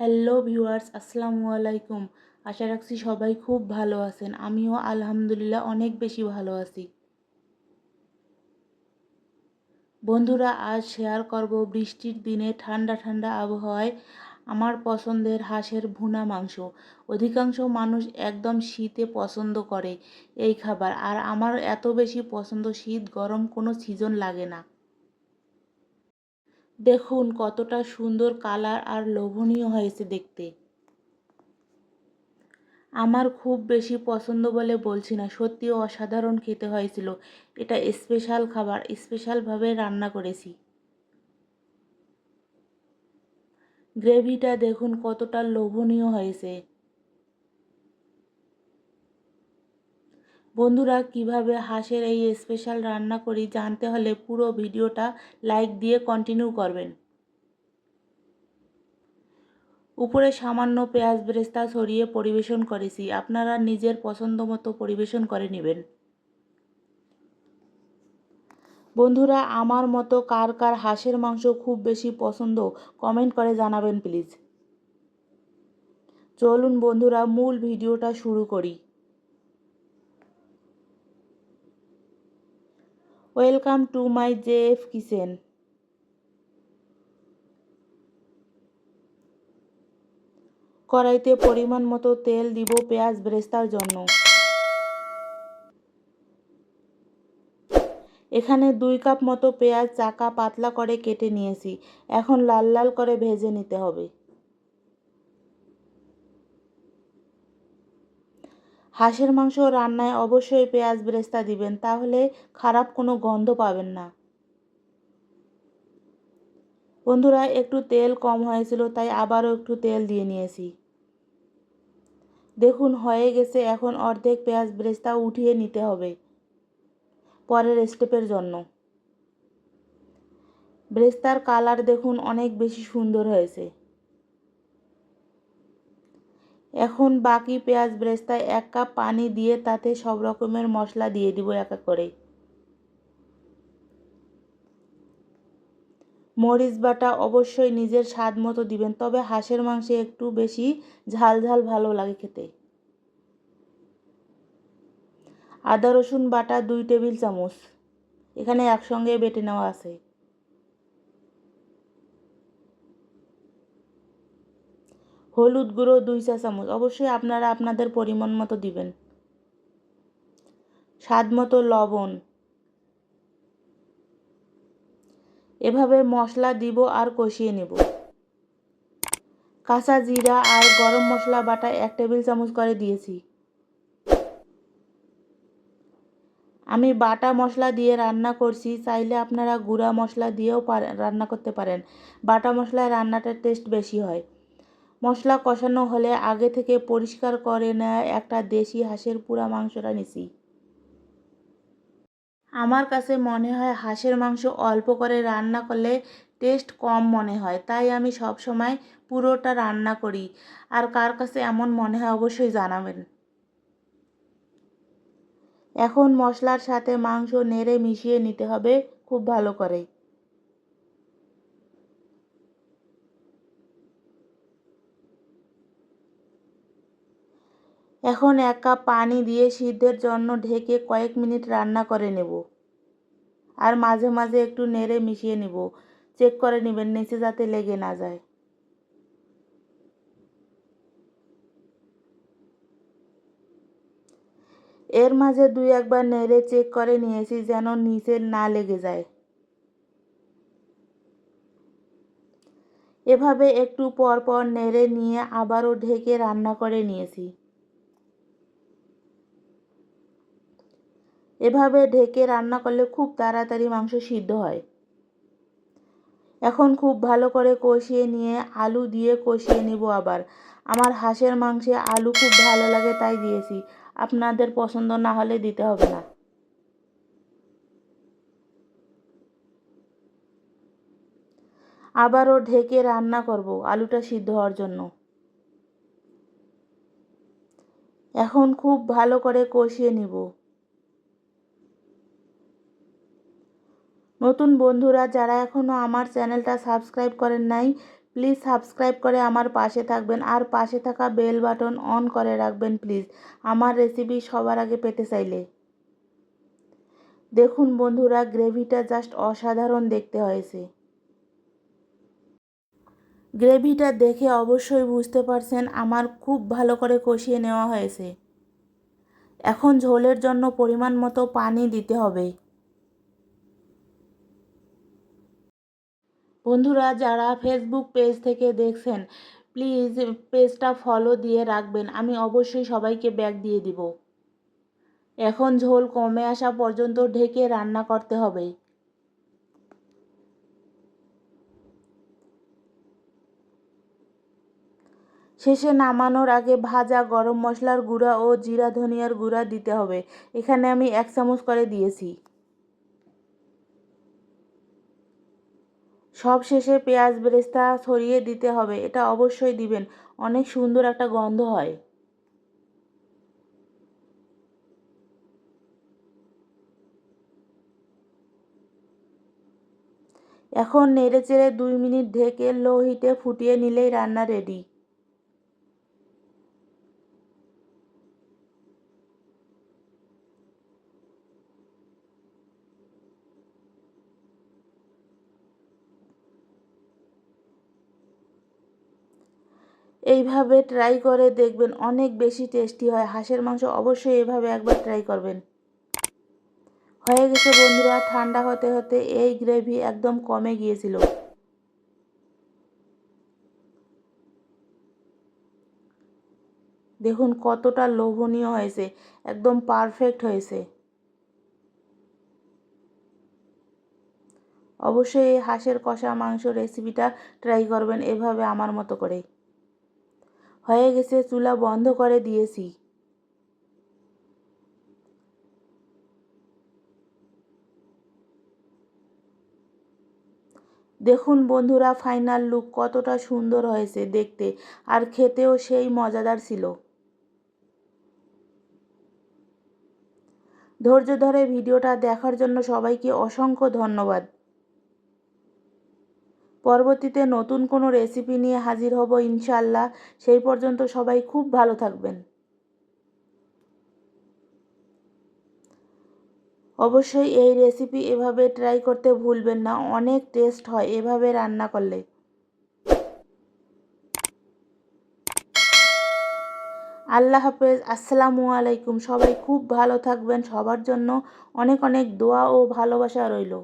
Hello viewers, আসসালামু আলাইকুম। আশা রাখছি সবাই খুব ভালো আছেন। আমিও আলহামদুলিল্লাহ অনেক বেশি ভালো আছি। বন্ধুরা, আজ শেয়ার করব বৃষ্টির দিনে ঠান্ডা ঠান্ডা আবহাওয়ায় আমার পছন্দের হাঁসের ভুনা মাংস। অধিকাংশ মানুষ একদম শীতে পছন্দ করে এই খাবার, আর আমার এত বেশি পছন্দ শীত গরম কোনো সিজন লাগে না। দেখুন কতটা সুন্দর কালার আর লোভনীয় হয়েছে দেখতে। আমার খুব বেশি পছন্দ বলে বলছি না সত্যি অসাধারণ খেতে হয়েছিল। এটা স্পেশাল খাবার, স্পেশালভাবে রান্না করেছি। গ্রেভিটা দেখুন কতটা লোভনীয় হয়েছে। বন্ধুরা, কীভাবে হাঁসের এই স্পেশাল রান্না করি জানতে হলে পুরো ভিডিওটা লাইক দিয়ে কন্টিনিউ করবেন। উপরে সামান্য পেঁয়াজ বেরেস্তা ছড়িয়ে পরিবেশন করেছি। আপনারা নিজের পছন্দ মতো পরিবেশন করে নেবেন। বন্ধুরা, আমার মতো কার কার হাঁসের মাংস খুব বেশি পছন্দ কমেন্ট করে জানাবেন প্লিজ চলুন বন্ধুরা, মূল ভিডিওটা শুরু করি। Welcome to my JF kitchen কড়াইতে পরিমাণ মতো তেল দিব পেঁয়াজ ব্রেস্তার জন্য। এখানে দুই কাপ মতো পেঁয়াজ চাকা পাতলা করে কেটে নিয়েছি। এখন লাল লাল করে ভেজে নিতে হবে। হাঁসের মাংস রান্নায় অবশ্যই পেঁয়াজ বেরেস্তা দিবেন, তাহলে খারাপ কোনো গন্ধ পাবেন না। বন্ধুরা, একটু তেল কম হয়েছিল, তাই আবারও একটু তেল দিয়ে নিয়েছি। দেখুন, হয়ে গেছে, এখন অর্ধেক পেঁয়াজ বেরেস্তা উঠিয়ে নিতে হবে পরের স্টেপের জন্য। ব্রেস্তার কালার দেখুন, অনেক বেশি সুন্দর হয়েছে। এখন বাকি পেঁয়াজ ব্রেস্তায় এক কাপ পানি দিয়ে তাতে সব রকমের মশলা দিয়ে দিব এক এক করে। মরিচ বাটা অবশ্যই নিজের স্বাদ মতো দিবেন, তবে হাঁসের মাংসে একটু বেশি ঝাল ঝাল ভালো লাগে খেতে। আদা রসুন বাটা দুই টেবিল চামচ, এখানে একসঙ্গে বেটে নেওয়া আছে। হলুদ গুঁড়ো, দুই চা চামচ। অবশ্যই আপনারা আপনাদের পরিমাণ মতো দিবেন। স্বাদ মতো লবণ। এভাবে মশলা দিব আর কষিয়ে নেব। কাঁচা জিরা আর গরম মশলা বাটা এক টেবিল চামচ করে দিয়েছি। আমি বাটা মশলা দিয়ে রান্না করছি, চাইলে আপনারা গুঁড়া মশলা দিয়েও রান্না করতে পারেন। বাটা মশলায় রান্নাটার টেস্ট বেশি হয়। মশলা কষানো হলে আগে থেকে পরিষ্কার করে নেওয়া একটা দেশি হাঁসের পুরা মাংসটা নিছি। আমার কাছে মনে হয় হাঁসের মাংস অল্প করে রান্না করলে টেস্ট কম মনে হয়, তাই আমি সব সময় পুরোটা রান্না করি। আর কার কাছে এমন মনে হয় অবশ্যই জানাবেন। এখন মশলার সাথে মাংস নেড়ে মিশিয়ে নিতে হবে খুব ভালো করে। এখন এক কাপ পানি দিয়ে সিদ্ধের জন্য ঢেকে কয়েক মিনিট রান্না করে নেব। আর মাঝে মাঝে একটু নেড়ে মিশিয়ে নেব। চেক করে নেবেন, নিচে যাতে লেগে না যায়। এর মাঝে দুই একবার নেড়ে চেক করে নিয়েছি যেন নিচে না লেগে যায়। এভাবে একটু পর পর নেড়ে নিয়ে আবারও ঢেকে রান্না করে নিয়েছি। এভাবে ঢেকে রান্না করলে খুব তাড়াতাড়ি মাংস সিদ্ধ হয়। এখন খুব ভালো করে কষিয়ে নিয়ে আলু দিয়ে কষিয়ে নেব আবার। আমার হাঁসের মাংসে আলু খুব ভালো লাগে, তাই দিয়েছি। আপনাদের পছন্দ না হলে দিতে হবে না। আবারও ঢেকে রান্না করব আলুটা সিদ্ধ হওয়ার জন্য। এখন খুব ভালো করে কষিয়ে নিব। নতুন বন্ধুরা, যারা এখনও আমার চ্যানেলটা সাবস্ক্রাইব করেন নাই, প্লিজ সাবস্ক্রাইব করে আমার পাশে থাকবেন আর পাশে থাকা বেল বাটন অন করে রাখবেন প্লিজ। আমার রেসিপি সবার আগে পেতে চাইলে। দেখুন বন্ধুরা, গ্রেভিটা জাস্ট অসাধারণ দেখতে হয়েছে। গ্রেভিটা দেখে অবশ্যই বুঝতে পারছেন আমার খুব ভালো করে কষিয়ে নেওয়া হয়েছে। এখন ঝোলের জন্য পরিমাণ মতো পানি দিতে হবে। বন্ধুরা, যারা ফেসবুক পেজ থেকে দেখছেন প্লিজ পেজটা ফলো দিয়ে রাখবেন। আমি অবশ্যই সবাইকে ব্যাগ দিয়ে দিব। এখন ঝোল কমে আসা পর্যন্ত ঢেকে রান্না করতে হবে। শেষে নামানোর আগে ভাজা গরম মশলার গুঁড়া ও জিরা ধনিয়ার গুঁড়া দিতে হবে। এখানে আমি এক চামচ করে দিয়েছি। সব শেষে পেঁয়াজ বেরেস্তা ছড়িয়ে দিতে হবে, এটা অবশ্যই দিবেন। অনেক সুন্দর একটা গন্ধ হয়। এখন নেড়ে চেড়ে দুই মিনিট ঢেকে লো হিটে ফুটিয়ে নিলেই রান্না রেডি। এইভাবে ট্রাই করে দেখবেন অনেক বেশি টেস্টি হয়। হাঁসের মাংস অবশ্যই এভাবে একবার ট্রাই করবেন। হয়ে গেছে বন্ধুরা, ঠান্ডা হতে হতে এই গ্রেভি একদম কমে গিয়েছিল। দেখুন কতটা লোভনীয় হয়েছে, একদম পারফেক্ট হয়েছে। অবশ্যই এই হাঁসের কষা মাংস রেসিপিটা ট্রাই করবেন এভাবে আমার মতো করে। হয়ে গেছে, চুলা বন্ধ করে দিয়েছি। দেখুন বন্ধুরা ফাইনাল লুক কতটা সুন্দর হয়েছে দেখতে, আর খেতেও সেই মজাদার ছিল। ধৈর্য ধরে ভিডিওটা দেখার জন্য সবাইকে অসংখ্য ধন্যবাদ। পরবর্তীতে নতুন কোনো রেসিপি নিয়ে হাজির হব ইনশাল্লাহ সেই পর্যন্ত সবাই খুব ভালো থাকবেন। অবশ্যই এই রেসিপি এভাবে ট্রাই করতে ভুলবেন না, অনেক টেস্ট হয় এভাবে রান্না করলে। আল্লাহ হাফেজ, আসসালামু আলাইকুম। সবাই খুব ভালো থাকবেন। সবার জন্য অনেক অনেক দোয়া ও ভালোবাসা রইল।